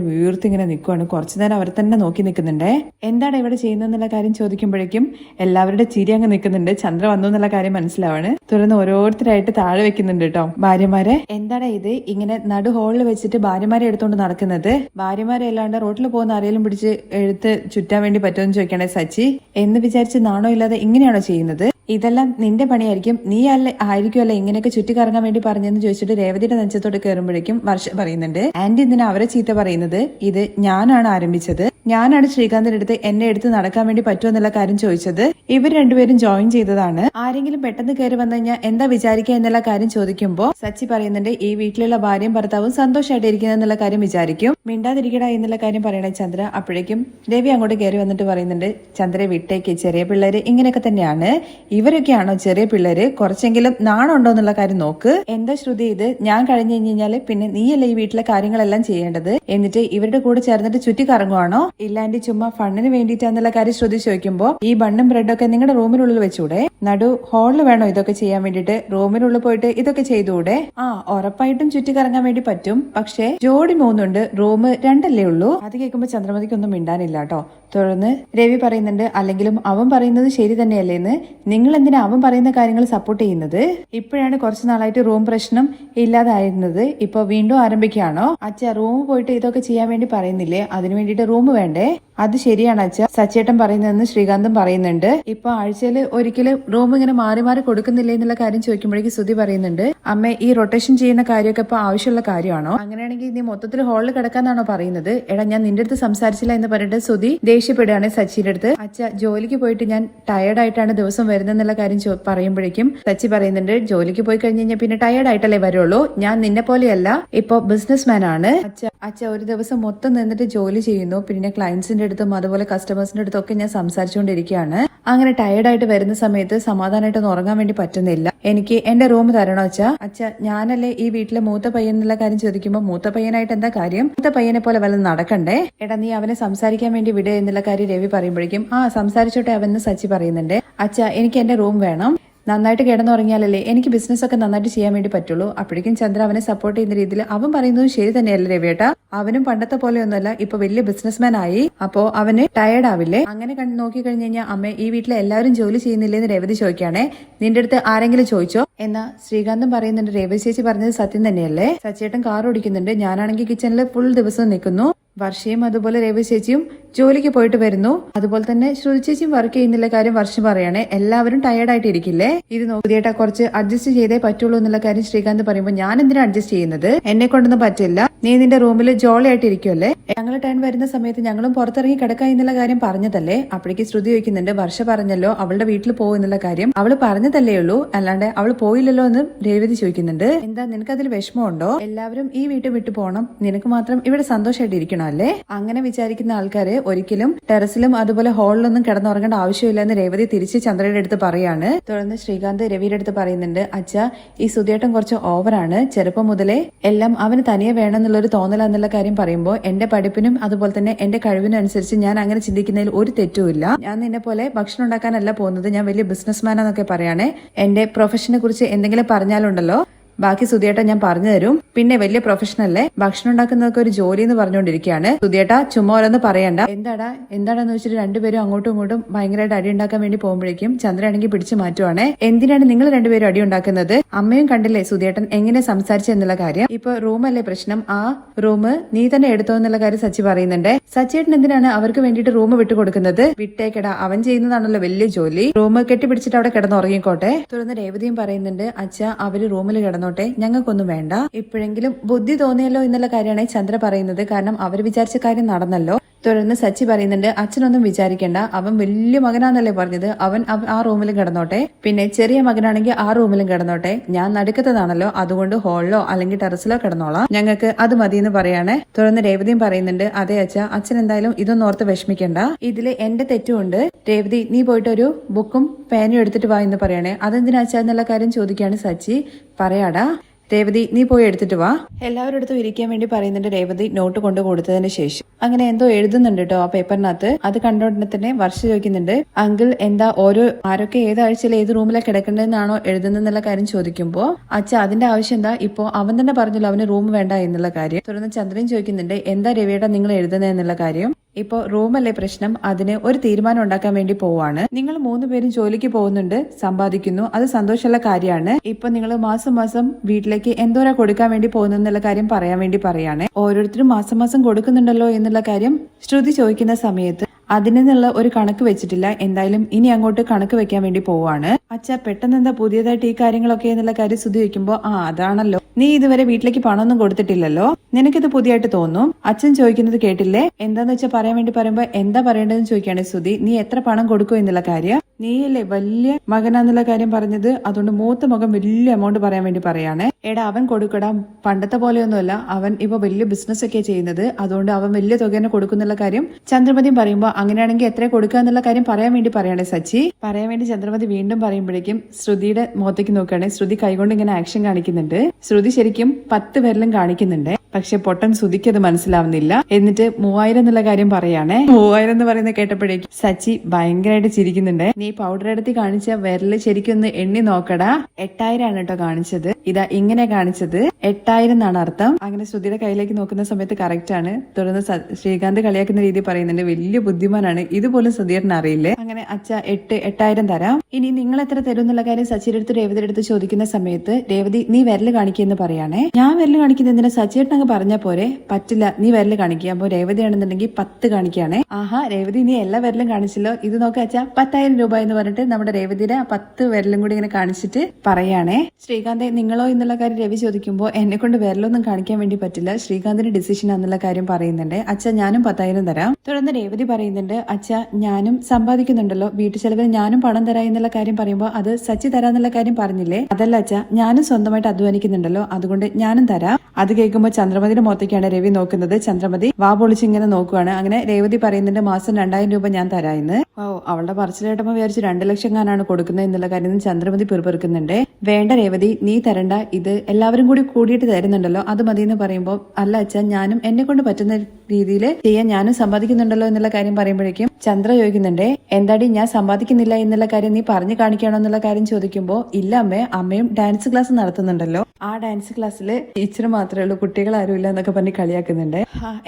വീർത്ത് ഇങ്ങനെ നിൽക്കുവാണ് കുറച്ചു നേരം അവരെ തന്നെ നോക്കി നിൽക്കുന്നുണ്ട്. എന്താണ് ഇവിടെ ചെയ്യുന്നതെന്നുള്ള കാര്യം ചോദിക്കുമ്പോഴേക്കും എല്ലാവരുടെ ചിരി അങ്ങ് നിൽക്കുന്നുണ്ട്. ചന്ദ്ര വന്നു എന്നുള്ള കാര്യം മനസ്സിലാവാണ്. തുടർന്ന് ഓരോരുത്തരായിട്ട് താഴെ വെക്കുന്നുണ്ട് കേട്ടോ ഭാര്യമാരെ. എന്താണ് ഇത്? ഇങ്ങനെ നടു ഹോളിൽ വെച്ചിട്ട് ഭാര്യമാരെ എടുത്തുകൊണ്ട് നടക്കുന്നത്. ഭാര്യമാരെ അല്ലാണ്ട് റോട്ടിൽ പോകുന്ന ആരെങ്കിലും പിടിച്ച് എഴുത്ത് ചുറ്റാൻ വേണ്ടി പറ്റുമെന്ന് ചോദിക്കണേ സച്ചി. എന്ന് വിചാരിച്ച് നാണോ ഇല്ലാതെ ഇങ്ങനെയാണോ ചെയ്യുന്നത്? ഇതെല്ലാം നിന്റെ പണിയായിരിക്കും. നീ അല്ല ആയിരിക്കുമല്ല ഇങ്ങനെയൊക്കെ ചുറ്റിക്കറങ്ങാൻ വേണ്ടി പറഞ്ഞെന്ന് ചോദിച്ചിട്ട് രേവതിയുടെ നെഞ്ചത്തോട് കയറുമ്പോഴേക്കും വർഷ പറയുന്നുണ്ട്. ആന്റി എന്തിനാ അവരെ ചീത്ത പറയുന്നത്? ഇത് ഞാനാണ് ആരംഭിച്ചത്. ഞാനാണ് ശ്രീകാന്തിന്റെ അടുത്ത് എന്നെ എടുത്ത് നടക്കാൻ വേണ്ടി പറ്റുമോ എന്നുള്ള കാര്യം ചോദിച്ചത്. ഇവർ രണ്ടുപേരും ജോയിൻ ചെയ്തതാണ്. ആരെങ്കിലും പെട്ടെന്ന് കയറി വന്നു കഴിഞ്ഞാൽ എന്താ വിചാരിക്കുക എന്നുള്ള കാര്യം ചോദിക്കുമ്പോൾ സച്ചി പറയുന്നുണ്ട് ഈ വീട്ടിലുള്ള ഭാര്യയും ഭർത്താവും സന്തോഷമായിട്ട് ഇരിക്കുന്നത് എന്നുള്ള കാര്യം വിചാരിക്കും. മിണ്ടാതിരിക്കട എന്നുള്ള കാര്യം പറയണേ ചന്ദ്ര അപ്പോഴേക്കും രവി അങ്ങോട്ട് കയറി വന്നിട്ട് പറയുന്നുണ്ട് ചന്ദ്രയെ വിട്ടേക്ക് ചെറിയ പിള്ളേര് ഇങ്ങനെയൊക്കെ തന്നെയാണ്. ഇവരൊക്കെയാണോ ചെറിയ പിള്ളേര്? കുറച്ചെങ്കിലും നാണുണ്ടോ എന്നുള്ള കാര്യം നോക്ക്. എന്താ ശ്രുതി ഇത്? ഞാൻ കഴിഞ്ഞു കഴിഞ്ഞാൽ പിന്നെ നീയല്ലേ ഈ വീട്ടിലെ കാര്യങ്ങളെല്ലാം ചെയ്യേണ്ടത്? എന്നിട്ട് ഇവരുടെ കൂടെ ചേർന്നിട്ട് ചുറ്റി കറങ്ങുവാണോ ഇല്ലാണ്ട് ചുമ്മാ ഫണ്ണിന് വേണ്ടിയിട്ടാന്നുള്ള കാര്യം ശ്രദ്ധിച്ചു വെക്കുമ്പോ ഈ ബണ്ണും ബ്രെഡും ഒക്കെ നിങ്ങളുടെ റൂമിനുള്ളിൽ വെച്ചൂടെ? നടു ഹാളിൽ വേണോ ഇതൊക്കെ ചെയ്യാൻ വേണ്ടിട്ട് റൂമിനുള്ളിൽ പോയിട്ട് ഇതൊക്കെ ചെയ്തുകൂടെ ആ ഉറപ്പായിട്ടും ചുറ്റി കറങ്ങാൻ വേണ്ടി പറ്റും. പക്ഷേ ജോഡി മൂന്നുണ്ട്. റൂം രണ്ടല്ലേ ഉള്ളൂ? അത് കേൾക്കുമ്പോ ചന്ദ്രമതിക്കൊന്നും മിണ്ടാനില്ല കേട്ടോ. തുടർന്ന് രവി പറയുന്നുണ്ട് അല്ലെങ്കിലും അവൻ പറയുന്നത് ശരി തന്നെയല്ലേന്ന്? നിങ്ങൾ എന്തിനാ അവൻ പറയുന്ന കാര്യങ്ങൾ സപ്പോർട്ട് ചെയ്യുന്നത്? ഇപ്പോഴാണ് കുറച്ച് നാളായിട്ട് റൂം പ്രശ്നം ഇല്ലാതായിരുന്നത്. ഇപ്പൊ വീണ്ടും ആരംഭിക്കുകയാണോ? അച്ഛ റൂം പോയിട്ട് ഇതൊക്കെ ചെയ്യാൻ വേണ്ടി പറയുന്നില്ലേ? അതിനു വേണ്ടിയിട്ട് റൂം വേണ്ടേ? അത് ശരിയാണ് അച്ഛ സച്ചേട്ടൻ പറയുന്നതെന്ന് ശ്രീകാന്തും പറയുന്നുണ്ട്. ഇപ്പൊ ആഴ്ചയിൽ ഒരിക്കലും റൂം ഇങ്ങനെ മാറി മാറി കൊടുക്കുന്നില്ലേ എന്നുള്ള കാര്യം ചോദിക്കുമ്പോഴേക്കും ശ്രുതി പറയുന്നുണ്ട് അമ്മ ഈ റൊട്ടേഷൻ ചെയ്യുന്ന കാര്യമൊക്കെ ഇപ്പൊ ആവശ്യമുള്ള കാര്യമാണോ? അങ്ങനെയാണെങ്കിൽ നീ മൊത്തത്തിൽ ഹാളിൽ കിടക്കാന്നാണോ പറയുന്നത്? എടാ ഞാൻ നിന്റെ അടുത്ത് സംസാരിച്ചില്ല എന്ന് പറഞ്ഞിട്ട് ശ്രുതി ദേഷ്യപ്പെടുകയാണ് സച്ചിന്റെ അടുത്ത്. അച്ഛ ജോലിക്ക് പോയിട്ട് ഞാൻ ടയേർഡ് ആയിട്ടാണ് ദിവസം വരുന്നെന്നുള്ള കാര്യം പറയുമ്പോഴേക്കും സച്ചി പറയുന്നുണ്ട് ജോലിക്ക് പോയി കഴിഞ്ഞ് കഴിഞ്ഞാൽ പിന്നെ ടയേർഡ് ആയിട്ടല്ലേ വരുള്ളൂ. ഞാൻ നിന്നെ പോലെയല്ല ഇപ്പൊ ബിസിനസ് മാൻ ആണ്. അച്ഛ അച്ഛ ഒരു ദിവസം മൊത്തം നിന്നിട്ട് ജോലി ചെയ്യുന്നു. പിന്നെ ക്ലയൻസിന്റെ അടുത്തും അതുപോലെ കസ്റ്റമേഴ്സിന്റെ അടുത്തും ഒക്കെ ഞാൻ സംസാരിച്ചുകൊണ്ടിരിക്കുകയാണ്. അങ്ങനെ ടയേർഡായിട്ട് വരുന്ന സമയത്ത് സമാധാനമായിട്ടൊന്ന് ഉറങ്ങാൻ വേണ്ടി പറ്റുന്നില്ല. എനിക്ക് എന്റെ റൂം തരണോ അച്ഛാ? അച്ഛ ഞാനല്ലേ ഈ വീട്ടിലെ മൂത്ത പയ്യൻ എന്നുള്ള കാര്യം ചോദിക്കുമ്പോൾ മൂത്ത പയ്യനായിട്ട് എന്താ കാര്യം? മൂത്ത പയ്യനെ പോലെ വല്ല നടക്കണ്ടേ? എടാ നീ അവനെ സംസാരിക്കാൻ വേണ്ടി വിട് എന്നുള്ള കാര്യം രവി പറയുമ്പോഴേക്കും ആ സംസാരിച്ചോട്ടെ അവൻ സച്ചി പറയുന്നുണ്ട്. അച്ഛ എനിക്ക് എന്റെ റൂം വേണം. നന്നായിട്ട് കിടന്നുറങ്ങിയാലല്ലേ എനിക്ക് ബിസിനസ് ഒക്കെ നന്നായിട്ട് ചെയ്യാൻ വേണ്ടി പറ്റുള്ളൂ. അപ്പോഴേക്കും ചന്ദ്ര അവനെ സപ്പോർട്ട് ചെയ്യുന്ന രീതിയിൽ അവൻ പറയുന്നതും ശരി തന്നെയല്ലേ രവിയേട്ട? അവനും പണ്ടത്തെ പോലെയൊന്നുമല്ല ഇപ്പൊ വലിയ ബിസിനസ്മാൻ ആയി. അപ്പോ അവന് ടയർഡ് ആവില്ലേ? അങ്ങനെ കണ്ടു നോക്കി കഴിഞ്ഞു കഴിഞ്ഞാൽ അമ്മ ഈ വീട്ടിലെ എല്ലാവരും ജോലി ചെയ്യുന്നില്ലേ എന്ന് രേവതി ചോദിക്കുകയാണേ. നിന്റെ അടുത്ത് ആരെങ്കിലും ചോദിച്ചോ? എന്നാ ശ്രീകാന്തം പറയുന്നുണ്ട് രേവതി ചേച്ചി പറഞ്ഞത് സത്യം തന്നെയല്ലേ? സച്ചേട്ടൻ കാർ ഓടിക്കുന്നുണ്ട്. ഞാനാണെങ്കിൽ കിച്ചണിൽ ഫുൾ ദിവസം നിൽക്കുന്നു. വർഷയും അതുപോലെ രേവതി ചേച്ചിയും ജോലിക്ക് പോയിട്ട് വരുന്നു. അതുപോലെ തന്നെ ശ്രുതി ചേച്ചി വർക്ക് ചെയ്യുന്നില്ല കാര്യം വർഷം പറയണേ. എല്ലാവരും ടയേർഡ് ആയിട്ട് ഇരിക്കില്ലേ ഇത് നോക്കിയേട്ടാ കുറച്ച് അഡ്ജസ്റ്റ് ചെയ്തേ പറ്റുള്ളൂ എന്നുള്ള കാര്യം ശ്രീകാന്ത് പറയുമ്പോൾ ഞാൻ എന്തിനാ അഡ്ജസ്റ്റ് ചെയ്യുന്നത്? എന്നെ കൊണ്ടൊന്നും പറ്റില്ല. നീ നിന്റെ റൂമിൽ ജോളി ആയിട്ട് ഇരിക്കുമല്ലേ ഞങ്ങൾ ടൈം വരുന്ന സമയത്ത് ഞങ്ങളും പുറത്തിറങ്ങി കിടക്കാം എന്നുള്ള കാര്യം പറഞ്ഞതല്ലേ? അപ്പോഴേക്ക് ശ്രുതി ചോദിക്കുന്നുണ്ട് വർഷ പറഞ്ഞല്ലോ അവളുടെ വീട്ടിൽ പോകും എന്നുള്ള കാര്യം. അവൾ പറഞ്ഞതല്ലേ ഉള്ളൂ. അല്ലാണ്ട് അവൾ പോയില്ലല്ലോ എന്ന് രേവതി ചോദിക്കുന്നുണ്ട്. എന്താ നിനക്ക് അതിൽ വിഷമമുണ്ടോ? എല്ലാവരും ഈ വീട്ടിൽ വിട്ടു പോകണം നിനക്ക് മാത്രം ഇവിടെ സന്തോഷമായിട്ട് ഇരിക്കണം അല്ലേ? അങ്ങനെ വിചാരിക്കുന്ന ആൾക്കാര് ഒരിക്കലും ടെറസിലും അതുപോലെ ഹാളിലൊന്നും കിടന്നുറങ്ങേണ്ട ആവശ്യമില്ല എന്ന് രേവതി തിരിച്ച് ചന്ദ്രയുടെ അടുത്ത് പറയാണ്. തുടർന്ന് ശ്രീകാന്ത് രവിയുടെ അടുത്ത് പറയുന്നുണ്ട് അച്ഛ ഈ സുധിയേട്ടൻ കുറച്ച് ഓവറാണ് ചെറുപ്പം മുതലേ എല്ലാം അവന് തനിയെ വേണമെന്നുള്ളൊരു തോന്നലെന്നുള്ള കാര്യം പറയുമ്പോൾ എന്റെ പഠിപ്പിനും അതുപോലെ തന്നെ എന്റെ കഴിവിനും അനുസരിച്ച് ഞാൻ അങ്ങനെ ചിന്തിക്കുന്നതിൽ ഒരു തെറ്റുമില്ല ഞാൻ നിന്നെ പോലെ ഭക്ഷണം ഉണ്ടാക്കാനല്ല പോകുന്നത്. ഞാൻ വലിയ ബിസിനസ്മാനാന്നൊക്കെ പറയാണേ. എന്റെ പ്രൊഫഷനെ കുറിച്ച് എന്തെങ്കിലും പറഞ്ഞാലുണ്ടല്ലോ? ബാക്കി സുധിയേട്ട ഞാൻ പറഞ്ഞു തരും. പിന്നെ വലിയ പ്രൊഫഷണല്ലേ ഭക്ഷണം ഉണ്ടാക്കുന്നതൊക്കെ ഒരു ജോലി എന്ന് പറഞ്ഞുകൊണ്ടിരിക്കുകയാണ്. സുധിയേട്ട ചുമ്മാ ഓരോന്ന് പറയണ്ട. എന്താടാ? എന്താടാന്ന് വെച്ചിട്ട് രണ്ടുപേരും അങ്ങോട്ടും ഇങ്ങോട്ടും ഭയങ്കരമായിട്ട് അടി ഉണ്ടാക്കാൻ വേണ്ടി പോകുമ്പോഴേക്കും ചന്ദ്രയാണെങ്കിൽ പിടിച്ചു മാറ്റുവാണേ. എന്തിനാണ് നിങ്ങൾ രണ്ടുപേരും അടി ഉണ്ടാക്കുന്നത്? അമ്മയും കണ്ടില്ലേ സുധിയേട്ടൻ എങ്ങനെ സംസാരിച്ചു എന്നുള്ള കാര്യം? ഇപ്പൊ റൂമല്ലേ പ്രശ്നം? ആ റൂം നീ തന്നെ എടുത്തോ എന്നുള്ള കാര്യം സച്ചി പറയുന്നുണ്ട്. സച്ചിയേട്ടൻ എന്തിനാണ് അവർക്ക് വേണ്ടിയിട്ട് റൂം വിട്ടുകൊടുക്കുന്നത് വിട്ടേക്കടാ അവൻ ചെയ്യുന്നതാണല്ലോ വലിയ ജോലി. റൂം കെട്ടിപ്പിടിച്ചിട്ട് അവിടെ കിടന്നുറങ്ങിക്കോട്ടെ. തുടർന്ന് രേവതിയും പറയുന്നുണ്ട് അച്ഛ അവർ റൂമിൽ കിടന്നോട്ടെ ഞങ്ങൾക്കൊന്നും വേണ്ട. ഇപ്പോഴെങ്കിലും ബുദ്ധി തോന്നിയല്ലോ എന്നുള്ള കാര്യമാണ് ചന്ദ്ര പറയുന്നത്. കാരണം അവർ വിചാരിച്ച കാര്യം നടന്നല്ലോ. തുടർന്ന് സച്ചി പറയുന്നുണ്ട്. അച്ഛനൊന്നും വിചാരിക്കേണ്ട. അവൻ വലിയ മകനാന്നല്ലേ പറഞ്ഞത്. അവൻ ആ റൂമിലും കിടന്നോട്ടെ. പിന്നെ ചെറിയ മകനാണെങ്കിൽ ആ റൂമിലും കിടന്നോട്ടെ. ഞാൻ നടുക്കത്തതാണല്ലോ. അതുകൊണ്ട് ഹോളിലോ അല്ലെങ്കിൽ ടെറസിലോ കിടന്നോളാം. ഞങ്ങൾക്ക് അത് മതിയെന്ന് പറയാണ്. തുടർന്ന് രേവതിയും പറയുന്നുണ്ട് അതെ അച്ഛ അച്ഛൻ എന്തായാലും ഇതൊന്നും ഓർത്ത് വിഷമിക്കണ്ട. ഇതിൽ എന്റെ തെറ്റുമുണ്ട് രേവതി നീ പോയിട്ട് ഒരു ബുക്കും പേനയും എടുത്തിട്ട് വാ എന്ന് പറയണേ. അതെന്തിനാ എന്നുള്ള കാര്യം ചോദിക്കുകയാണ് സച്ചി. പറയാടാ രേവതി നീ പോയി എടുത്തിട്ട് വാ. എല്ലാവരുടെ അടുത്തും ഇരിക്കാൻ വേണ്ടി പറയുന്നുണ്ട് രേവതി നോട്ട് കൊണ്ട് കൊടുത്തതിന് ശേഷം. അങ്ങനെ എന്തോ എഴുതുന്നുണ്ട് കേട്ടോ ആ പേപ്പറിനകത്ത് അത് കണ്ടോണ്ട് തന്നെ വർഷ ചോദിക്കുന്നുണ്ട് അങ്കിൾ എന്താ ഓരോ ആരൊക്കെ ഏത് ആഴ്ചയിൽ ഏത് റൂമിലാണ് കിടക്കേണ്ടതെന്നാണോ എഴുതുന്നതെന്നുള്ള കാര്യം ചോദിക്കുമ്പോ അച്ഛ അതിന്റെ ആവശ്യം എന്താ? ഇപ്പോ അവൻ തന്നെ പറഞ്ഞല്ലോ അവന് റൂം വേണ്ട എന്നുള്ള കാര്യം. തുടർന്ന് ചന്ദ്രൻ ചോദിക്കുന്നുണ്ട് എന്താ രവിയുടെ നിങ്ങൾ എഴുതുന്നത് എന്നുള്ള കാര്യം? ഇപ്പോ റൂമല്ലേ പ്രശ്നം? അതിന് ഒരു തീരുമാനം ഉണ്ടാക്കാൻ വേണ്ടി പോവാണ്. നിങ്ങൾ മൂന്ന് പേരും ജോലിക്ക് പോകുന്നുണ്ട് സമ്പാദിക്കുന്നു. അത് സന്തോഷമുള്ള കാര്യമാണ്. ഇപ്പൊ നിങ്ങൾ മാസം മാസം വീട്ടിലേക്ക് എന്തോരാ കൊടുക്കാൻ വേണ്ടി പോകുന്നു എന്നുള്ള കാര്യം പറയാൻ വേണ്ടി പറയാണ്. ഓരോരുത്തരും മാസം മാസം കൊടുക്കുന്നുണ്ടല്ലോ എന്നുള്ള കാര്യം ശ്രുതി ചോദിക്കുന്ന സമയത്ത് അതിൽ നിന്നുള്ള ഒരു കണക്ക് വെച്ചിട്ടില്ല. എന്തായാലും ഇനി അങ്ങോട്ട് കണക്ക് വെക്കാൻ വേണ്ടി പോവാണ്. അച്ഛ പെട്ടെന്ന് എന്താ പുതിയതായിട്ട് ഈ കാര്യങ്ങളൊക്കെ എന്നുള്ള കാര്യം ശ്രുതി വെക്കുമ്പോ ആ അതാണല്ലോ. നീ ഇതുവരെ വീട്ടിലേക്ക് പണമൊന്നും കൊടുത്തിട്ടില്ലല്ലോ? നിനക്കിത് പുതിയതായിട്ട് തോന്നും? അച്ഛൻ ചോദിക്കുന്നത് കേട്ടില്ലേ? എന്താന്ന് വെച്ചാൽ പറയാൻ വേണ്ടി പറയുമ്പോ എന്താ പറയേണ്ടതെന്ന് ചോദിക്കുകയാണ് ശ്രുതി. നീ എത്ര പണം കൊടുക്കും എന്നുള്ള കാര്യം? നീയല്ലേ വലിയ മകനാന്നുള്ള കാര്യം പറഞ്ഞത്? അതുകൊണ്ട് മൂത്ത മകൻ വലിയ എമൗണ്ട് പറയാൻ വേണ്ടി പറയാണ്. എടാ അവൻ കൊടുക്കടാ. പണ്ടത്തെ പോലെയൊന്നുമല്ല. അവൻ ഇപ്പൊ വലിയ ബിസിനസ് ഒക്കെ ചെയ്യുന്നത്. അതുകൊണ്ട് അവൻ വലിയ തുക തന്നെ കൊടുക്കുന്നുള്ള കാര്യം ചന്ദ്രമതി പറയുമ്പോ അങ്ങനെയാണെങ്കിൽ എത്ര കൊടുക്കുക എന്നുള്ള കാര്യം പറയാൻ വേണ്ടി പറയണേ സച്ചി. പറയാൻ വേണ്ടി ചന്ദ്രമതി വീണ്ടും പറയുമ്പോഴേക്കും ശ്രുതിയുടെ മുഖത്തേക്ക് നോക്കുകയാണെങ്കിൽ ശ്രുതി കൈകൊണ്ട് ഇങ്ങനെ ആക്ഷൻ കാണിക്കുന്നുണ്ട്. ശ്രുതി ശരിക്കും പത്ത് പേരിലും കാണിക്കുന്നുണ്ട്. പക്ഷെ പൊട്ടൻ ശ്രുതിക്ക് അത് മനസ്സിലാവുന്നില്ല. എന്നിട്ട് മൂവായിരം എന്നുള്ള കാര്യം പറയാണേ. മൂവായിരം എന്ന് പറയുന്നത് കേട്ടപ്പോഴേക്കും സച്ചി ഭയങ്കരമായിട്ട് ചിരിക്കുന്നുണ്ട്. നീ പൗഡർ എടുത്ത് കാണിച്ച വിരൽ ശരിക്കും എണ്ണി നോക്കടാ. എട്ടായിരം ആണ് കേട്ടോ കാണിച്ചത്. ഇതാ ഇങ്ങനെ കാണിച്ചത്. എട്ടായിരം എന്നാണ് അർത്ഥം. അങ്ങനെ ശ്രുതിയുടെ കയ്യിലേക്ക് നോക്കുന്ന സമയത്ത് കറക്റ്റ് ആണ്. തുടർന്ന് ശ്രീകാന്ത് കളിയാക്കുന്ന രീതി പറയുന്നുണ്ട്. വലിയ ബുദ്ധിമാനാണ്. ഇതുപോലും സുധീറിന് അറിയില്ലേ? അങ്ങനെ അച്ഛ എട്ട് എട്ടായിരം തരാം. ഇനി നിങ്ങൾ എത്ര തരും എന്നുള്ള കാര്യം സച്ചിയുടെ രേവതിയുടെ അടുത്ത് ചോദിക്കുന്ന സമയത്ത് രേവതി നീ വിരൽ കാണിക്കുമെന്ന് പറയാണേ. ഞാൻ വിരൽ കാണിക്കുന്ന എന്തിനാ? സച്ചിയേട്ടൻ അങ്ങ് പറഞ്ഞ പോരെ. പറ്റില്ല. നീ വിരൽ കാണിക്കുക അപ്പൊ രേവതി ആണെന്നുണ്ടെങ്കിൽ പത്ത് കാണിക്കുകയാണേ ആഹാ രേവതി നീ എല്ലാ വിരലും കാണിച്ചല്ലോ. ഇത് നോക്കാച്ചാ പത്തായിരം രൂപ എന്ന് പറഞ്ഞിട്ട് നമ്മുടെ രേവതിയുടെ പത്ത് വിരലും കൂടി ഇങ്ങനെ കാണിച്ചിട്ട് പറയാണേ. ശ്രീകാന്തെ നിങ്ങളോ എന്നുള്ള കാര്യം രവി ചോദിക്കുമ്പോൾ എന്നെ കൊണ്ട് വിരലൊന്നും കാണിക്കാൻ വേണ്ടി പറ്റില്ല. ശ്രീകാന്തിന്റെ ഡിസിഷൻ എന്നുള്ള കാര്യം പറയുന്നുണ്ട്. അച്ഛ ഞാനും പത്തായിരം തരാം. തുടർന്ന് രേവതി പറയുന്നുണ്ട് അച്ഛ ഞാനും സമ്പാദിക്കുന്നുണ്ടല്ലോ. വീട്ടു ചെലവിൽ ഞാനും പണം തരാം എന്നുള്ള കാര്യം പറയുമ്പോൾ അത് സച്ചി തരാന്നുള്ള കാര്യം പറഞ്ഞില്ലേ? അതല്ല അച്ഛ ഞാനും സ്വന്തമായിട്ട് അധ്വാനിക്കുന്നുണ്ടല്ലോ. അതുകൊണ്ട് ഞാനും തരാം. അത് കേൾക്കുമ്പോൾ ചന്ദ്രമതിയുടെ മുഖത്തേക്കാണ് രവി നോക്കുന്നത്. ചന്ദ്രമതി വാ പൊളിച്ച് ഇങ്ങനെ നോക്കുവാണ്. അങ്ങനെ രേവതി പറയുന്നുണ്ട് മാസം രണ്ടായിരം രൂപ ഞാൻ തരാമെന്ന് ഓ അവളുടെ പറച്ചിൽ വിചാരിച്ചു രണ്ട് ലക്ഷം കാനാണ് കൊടുക്കുന്നത് എന്നുള്ള കാര്യം ചന്ദ്രമതി പിറുപിറുക്കുന്നുണ്ട്. വേണ്ട രേവതി നീ തരണ്ട. ഇത് എല്ലാവരും കൂടി കൂടിയിട്ട് തരുന്നുണ്ടല്ലോ. അത് മതി എന്ന് പറയുമ്പോൾ അല്ല അച്ഛൻ ഞാനും എന്നെ കൊണ്ട് പറ്റുന്ന രീതിയിൽ ചെയ്യാൻ ഞാനും സമ്പാദിക്കുന്നുണ്ടല്ലോ എന്നുള്ള കാര്യം പറയുമ്പോഴേക്കും ചന്ദ്ര ചോദിക്കുന്നുണ്ട് എന്താടി ഞാൻ സമ്പാദിക്കുന്നില്ല എന്നുള്ള കാര്യം നീ പറഞ്ഞു കാണിക്കണോ എന്നുള്ള കാര്യം ചോദിക്കുമ്പോൾ ഇല്ല അമ്മേ അമ്മയും ഡാൻസ് ക്ലാസ് നടത്തുന്നുണ്ടല്ലോ. ആ ഡാൻസ് ക്ലാസ്സിൽ ടീച്ചർ മാത്രമേ ഉള്ളൂ കുട്ടികൾ ആരുമില്ല എന്നൊക്കെ പറഞ്ഞ് കളിയാക്കുന്നുണ്ട്.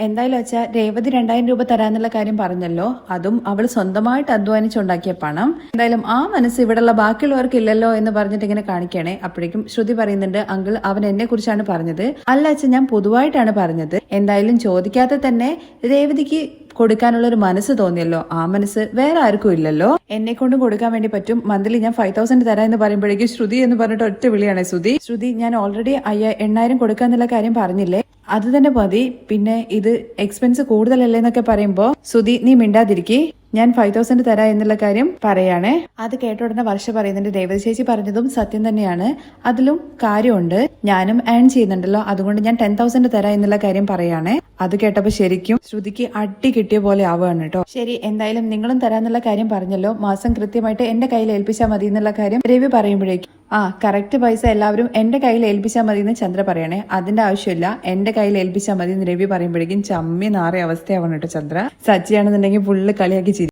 എന്തായാലും വെച്ചാൽ രേവതി രണ്ടായിരം രൂപ തരാന്നുള്ള കാര്യം പറഞ്ഞല്ലോ. അതും അവൾ സ്വന്തമായിട്ട് അധ്വാനിച്ചുണ്ടാക്കിയ പണം. എന്തായാലും ആ മനസ്സ് ഇവിടെയുള്ള ബാക്കിയുള്ളവർക്ക് ഇല്ലല്ലോ എന്ന് പറഞ്ഞിട്ട് ഇങ്ങനെ കാണിക്കണേ അപ്പോഴേക്കും ശ്രുതി പറയുന്നുണ്ട് അങ്കിൾ അവൻ എന്നെ കുറിച്ചാണ് പറഞ്ഞത്. അല്ല അച്ഛൻ ഞാൻ പൊതുവായിട്ടാണ് പറഞ്ഞത്. എന്തായാലും ചോദിക്കാതെ തന്നെ രേവതിക്ക് കൊടുക്കാനുള്ള ഒരു മനസ്സ് തോന്നിയല്ലോ. ആ മനസ്സ് വേറെ ആർക്കും ഇല്ലല്ലോ. എന്നെ കൊണ്ട് കൊടുക്കാൻ വേണ്ടി പറ്റും. മന്ത്ലി ഞാൻ ഫൈവ് തൗസൻഡ് തരാം എന്ന് പറയുമ്പോഴേക്കും ശ്രുതി എന്ന് പറഞ്ഞിട്ട് ഒറ്റ വിളിയാണ് ശ്രുതി. ശ്രുതി ഞാൻ ഓൾറെഡി അയ്യ എണ്ണായിരം കൊടുക്കാന്നുള്ള കാര്യം പറഞ്ഞില്ലേ? അത് തന്നെ മതി. പിന്നെ ഇത് എക്സ്പെൻസ് കൂടുതലല്ലേ എന്നൊക്കെ പറയുമ്പോ ശ്രുതി നീ മിണ്ടാതിരിക്കേ. ഞാൻ ഫൈവ് തൗസൻഡ് തരാം എന്നുള്ള കാര്യം പറയാണേ. അത് കേട്ട ഉടനെ വർഷ പറയുന്നുണ്ട്. രേവതി പറഞ്ഞതും സത്യം തന്നെയാണ്. അതിലും കാര്യമുണ്ട്. ഞാനും ഏൺ ചെയ്യുന്നുണ്ടല്ലോ. അതുകൊണ്ട് ഞാൻ ടെൻ തൗസൻഡ് തരാം എന്നുള്ള കാര്യം പറയാണേ. അത് കേട്ടപ്പോ ശരിക്കും ശ്രുതിക്ക് അടി കിട്ടിയ പോലെ ആവുകയാണ് കേട്ടോ. ശരി എന്തായാലും നിങ്ങളും തരാന്നുള്ള കാര്യം പറഞ്ഞല്ലോ. മാസം കൃത്യമായിട്ട് എന്റെ കയ്യിൽ ഏൽപ്പിച്ചാൽ മതി എന്നുള്ള കാര്യം രവി പറയുമ്പോഴേക്കും ആ കറക്റ്റ് പൈസ എല്ലാവരും എന്റെ കയ്യിൽ ഏൽപ്പിച്ചാൽ മതി എന്ന് ചന്ദ്ര പറയണേ. അതിന്റെ ആവശ്യമില്ല. എന്റെ കയ്യിൽ ഏൽപ്പിച്ചാൽ മതി എന്ന് രവി പറയുമ്പോഴേക്കും ചമ്മി നാറിയ അവസ്ഥയാവണം കേട്ടോ ചന്ദ്ര. സച്ചിയാണെന്നുണ്ടെങ്കിൽ ഫുള്ള് കളിയാക്കി ചിരി